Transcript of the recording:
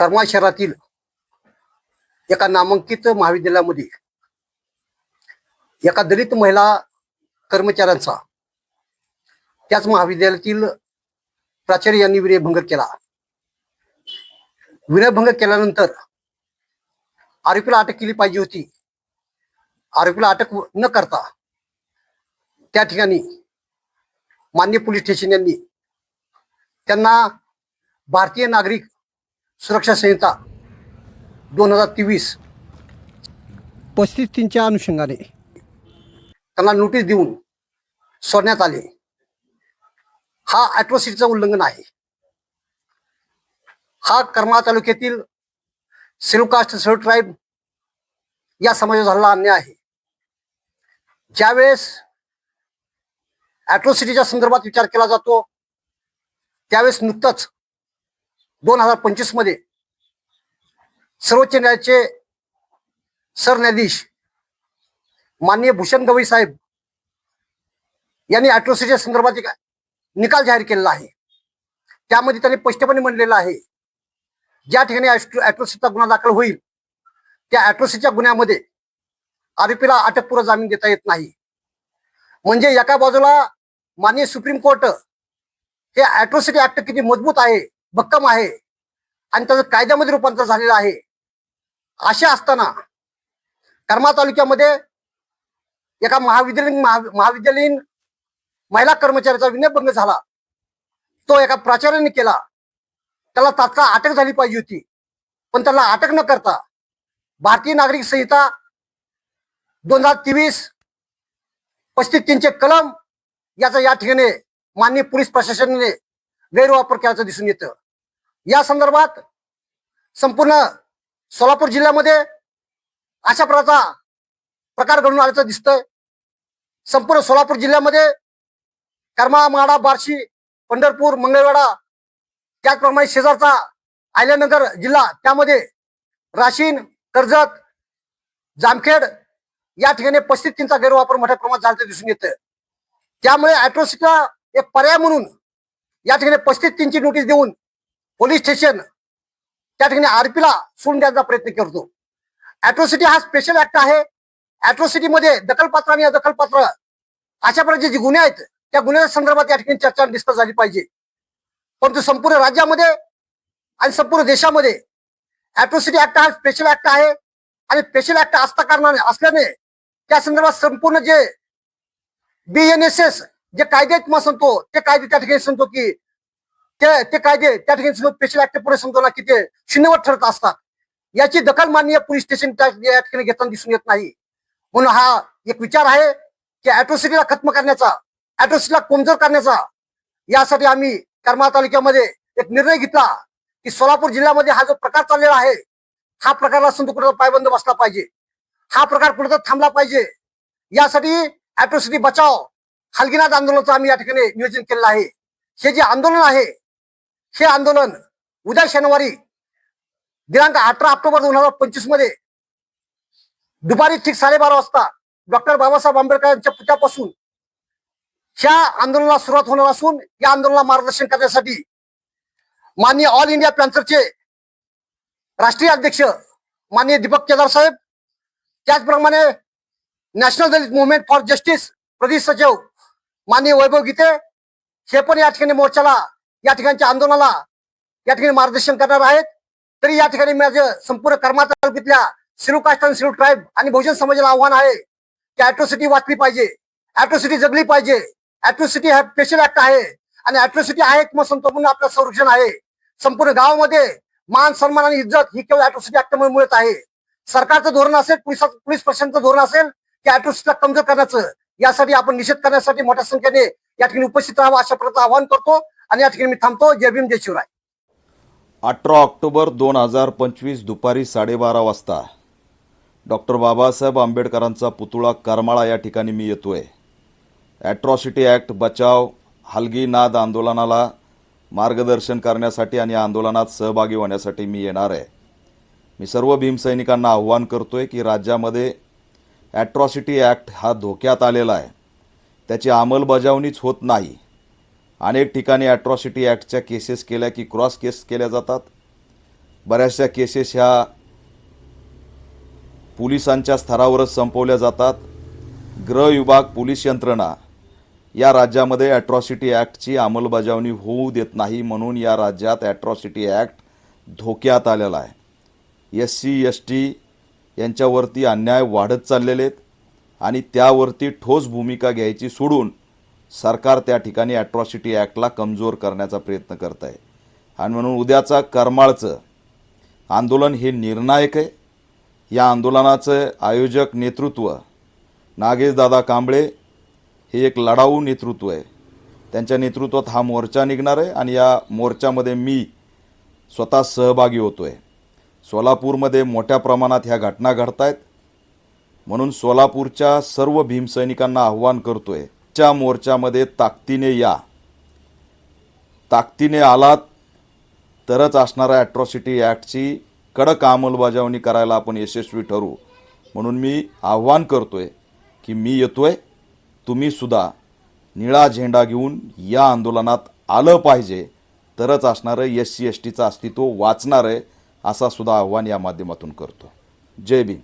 कर्मा शहरातील एका नामांकित महाविद्यालयामध्ये एका दलित महिला कर्मचाऱ्यांचा त्याच महाविद्यालयातील प्राचार्य यांनी विनयभंग केला. विनयभंग केल्यानंतर आरोपीला अटक केली पाहिजे होती. आरोपीला अटक न करता त्या ठिकाणी मान्य पोलीस स्टेशन यांनी त्यांना भारतीय नागरिक सुरक्षा संहिता दोन हजार तेवीस. पस्तीस तीनच्या अनुषंगाने. त्यांना नोटीस देऊन सोडण्यात आले. हा ॲट्रॉसिटीचं उल्लंघन आहे. हा करमाळा तालुक्यातील सेलू कास्ट सेलू ट्राईब या समाजात झालेला अन्याय आहे. ज्यावेळेस ॲट्रॉसिटीच्या संदर्भात विचार केला जातो त्यावेळेस नुकतंच दोन हजार पंचवीसमध्ये सर्वोच्च न्यायालयाचे सरन्यायाधीश माननीय भूषण गवई साहेब यांनी ॲट्रॉसिटीच्या संदर्भात एक निकाल जाहीर केलेला आहे. त्यामध्ये त्यांनी स्पष्टपणे म्हणलेलं आहे ज्या ठिकाणी ॲट्रॉसिटीचा गुन्हा दाखल होईल त्या ॲट्रॉसिटीच्या गुन्ह्यामध्ये आरोपीला अटकपूर्व जामीन देता येत नाही. म्हणजे एका बाजूला माननीय सुप्रीम कोर्ट हे ॲट्रॉसिटी ऍक्ट किती मजबूत आहे भक्कम आहे. आणि त्याचं कायद्यामध्ये रूपांतर झालेलं आहे. असे असताना कर्मा तालुक्यामध्ये एका महाविद्यालयीन महा- महाविद्यालयीन महिला कर्मचाऱ्याचा विनयभंग झाला. तो एका प्राचार्याने केला. त्याला तात्काळ अटक झाली पाहिजे होती. पण त्याला अटक न करता भारतीय नागरिक संहिता दोन हजार तेवीस पस्तीस तीनचे कलम याचा या ठिकाणी माननीय पोलीस प्रशासनाने गैरवापर केल्याचं दिसून येतं. या संदर्भात संपूर्ण सोलापूर जिल्ह्यामध्ये अशा प्रकारचा प्रकार घडून आल्याचं दिसतंय. संपूर्ण सोलापूर जिल्ह्यामध्ये करमाळा माडा बार्शी पंढरपूर मंगळवेढा त्याचप्रमाणे शेजारचा आयल्यानगर जिल्हा त्यामध्ये राशीन कर्जत जामखेड या ठिकाणी पस्तीस तीनचा गैरवापर मोठ्या प्रमाणात झाल्याचं दिसून येतं त्यामुळे अॅट्रोसिटीला एक पर्याय म्हणून या ठिकाणी पस्तीस तीनची नोटीस देऊन पोलीस स्टेशन त्या ठिकाणी आरपीला सोडून द्यायचा प्रयत्न करतो. अॅट्रॉसिटी हा स्पेशल ऍक्ट आहे. अॅट्रॉसिटीमध्ये दखलपात्र आणि अदखलपात्र अशा प्रकारचे जे गुन्हे आहेत त्या गुन्ह्याच्या संदर्भात या ठिकाणी चर्चा डिस्कस झाली पाहिजे. परंतु संपूर्ण राज्यामध्ये आणि संपूर्ण देशामध्ये अॅट्रॉसिटी ऍक्ट हा स्पेशल ऍक्ट आहे आणि स्पेशल ऍक्ट असता कारणाने असल्याने त्या संदर्भात संपूर्ण जे बीएनएसएस जे कायदे आहेत सांगतो ते कायदे त्या ठिकाणी सांगतो की ते ते कायदे त्या ठिकाणी स्पेशल ऍक्ट पुढे सांगतो ना की ते शून्यवर ठरत असतात. याची दखल माननीय पोलीस स्टेशन त्या या ठिकाणी घेताना दिसून येत नाही. म्हणून हा एक विचार आहे की ॲट्रॉसिटीला खत्म करण्याचा अॅट्रोसिटीला कमजोर करण्याचा यासाठी आम्ही करमाळ तालुक्यामध्ये एक निर्णय घेतला की सोलापूर जिल्ह्यामध्ये हा जो प्रकार चाललेला आहे हा प्रकारला संत कुठं पायबंद बसला पाहिजे. हा प्रकार कुठं थांबला पाहिजे. यासाठी अॅट्रोसिटी बचाव खालगीनाथ आंदोलनाचं आम्ही या ठिकाणी नियोजन केलेलं आहे. हे जे आंदोलन आहे हे आंदोलन उद्या शनिवारी दिनांक अठरा ऑक्टोबर दोन हजार पंचवीसमध्ये दुपारी ठीक साडेबारा वाजता डॉक्टर बाबासाहेब आंबेडकर यांच्या पुत्यापासून ह्या आंदोलनाला सुरुवात होणार असून या आंदोलनाला मार्गदर्शन करण्यासाठी माननीय ऑल इंडिया पॅन्थरचे राष्ट्रीय अध्यक्ष माननीय दीपक केदार साहेब त्याचप्रमाणे National Dalit Movement for Justice प्रदेश सचिव माननीय वैभव गीते हे पण या ठिकाणी मोर्चाला या ठिकाणच्या आंदोलनाला या ठिकाणी मार्गदर्शन करणार आहेत. तरी या ठिकाणी माझं संपूर्ण कर्मा तालुक्यातल्या सिरू कास्ट आणि सिरू ट्राईब आणि बहुजन समाजाला आव्हान आहे की अॅट्रोसिटी वाचली पाहिजे. अॅट्रोसिटी जगली पाहिजे. अॅट्रोसिटी हा स्पेशल ऍक्ट आहे आणि अॅट्रोसिटी आहे मग संतो म्हणून आपलं संरक्षण आहे. संपूर्ण गावामध्ये मान सन्मान आणि इज्जत ही केवळ अॅट्रोसिटी ऍक्टमुळे मिळत आहे. सरकारचं धोरण असेल पोलीस पोलीस प्रशासनाचं धोरण असेल की अॅट्रोसिटीला कमजोर करण्याचं यासाठी आपण निषेध करण्यासाठी मोठ्या संख्येने या ठिकाणी उपस्थित राहावं अशा प्रकारचं आवाहन करतो आणि या ठिकाणी मी थांबतो. जय भीम जय शिवराय. अठरा ऑक्टोबर दोन हजार पंचवीस दुपारी साडेबारा वाजता डॉक्टर बाबासाहेब आंबेडकरांचा पुतळा करमाळा या ठिकाणी मी येतोय. ॲट्रॉसिटी ॲक्ट बचाव हलगी नाद आंदोलनाला मार्गदर्शन करण्यासाठी आणि आंदोलनात सहभागी होण्यासाठी मी येणार आहे. मी सर्व भीमसैनिकांना आव्हान आहे की राज्यामध्ये ॲट्रॉसिटी ॲक्ट हा धोक्यात आलेला आहे. त्याची अंमलबजावणीच होत नाही. अनेक ठिकाणी ॲट्रॉसिटी ॲक्टच्या केसेस केल्या की क्रॉस केस केल्या जातात. बऱ्याचशा केसेस ह्या पोलिसांच्या स्तरावरच संपवल्या जातात. गृह विभाग पोलीस यंत्रणा या राज्यामध्ये ॲट्रॉसिटी ॲक्टची अंमलबजावणी होऊ देत नाही म्हणून या राज्यात ॲट्रॉसिटी ॲक्ट धोक्यात आलेला आहे. एस सी एस टी यांच्यावरती अन्याय वाढत चाललेले आहेत आणि त्यावरती ठोस भूमिका घ्यायची सोडून सरकार त्या ठिकाणी ॲट्रॉसिटी ॲक्टला कमजोर करण्याचा प्रयत्न करत आहे आणि म्हणून उद्याचा करमाळचं आंदोलन हे निर्णायक आहे. या आंदोलनाचं आयोजक नेतृत्व नागेशदादा कांबळे हे एक लढाऊ नेतृत्व आहे. त्यांच्या नेतृत्वात हा मोर्चा निघणार आहे आणि या मोर्चामध्ये मी स्वतः सहभागी होतो आहे सोलापूरमध्ये मोठ्या प्रमाणात ह्या घटना घडत आहेत म्हणून सोलापूरच्या सर्व भीमसैनिकांना आव्हान करतोय. च्या मोर्चामध्ये ताकदीने या. ताकदीने आलात तरच असणाऱ्या ॲट्रॉसिटी ॲक्टची कडक अंमलबजावणी करायला आपण यशस्वी ठरू. म्हणून मी आव्हान करतोय की मी येतोय तुम्ही सुद्धा निळा झेंडा घेऊन या आंदोलनात आलं पाहिजे. तरच असणारं एस सी एस टीचं अस्तित्व वाचणार आहे. असा सुद्धा आव्हान या माध्यमातून करतो. जय भीम.